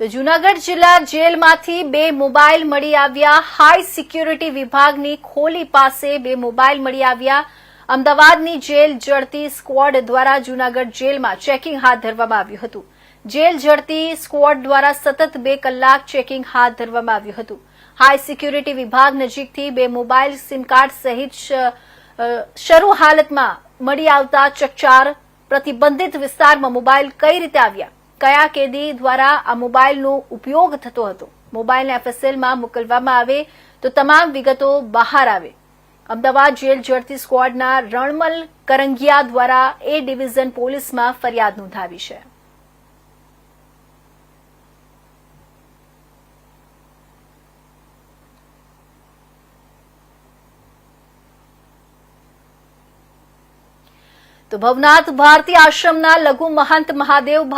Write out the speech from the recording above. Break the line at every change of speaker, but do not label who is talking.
તો જૂનાગઢ જિલ્લા જેલમાંથી બે મોબાઈલ મળી આવ્યા. હાઈ સિક્યુરિટી વિભાગની ખોલી પાસે બે મોબાઈલ મળી આવ્યા. અમદાવાદની જેલ જડતી સ્ક્વોડ દ્વારા જૂનાગઢ જેલમાં ચેકિંગ હાથ ધરવામાં આવ્યું હતું. જેલ જડતી સ્ક્વોડ દ્વારા સતત બે કલાક ચેકિંગ હાથ ધરવામાં આવ્યું હતું. હાઈ સિક્યુરિટી વિભાગ નજીકથી બે મોબાઈલ સિમ કાર્ડ સહિત શરૂ હાલતમાં મળી આવતા ચકચાર પ્રતિબંધિત વિસ્તારમાં મોબાઈલ કઈ રીતે આવ્યા? કયા કેદી દ્વારા આ મોબાઈલનો ઉપયોગ થતો હતો? મોબાઈલને એફએસએલમાં મોકલવામાં આવે તો તમામ વિગતો બહાર આવે. અમદાવાદ જેલ જડતી સ્કવોડના રણમલ કરંગિયા દ્વારા એ ડિવિઝન પોલીસમાં ફરિયાદ નોંધાવી છે. તો ભવનાથ ભારતી આશ્રમના લઘુ મહંત મહાદેવ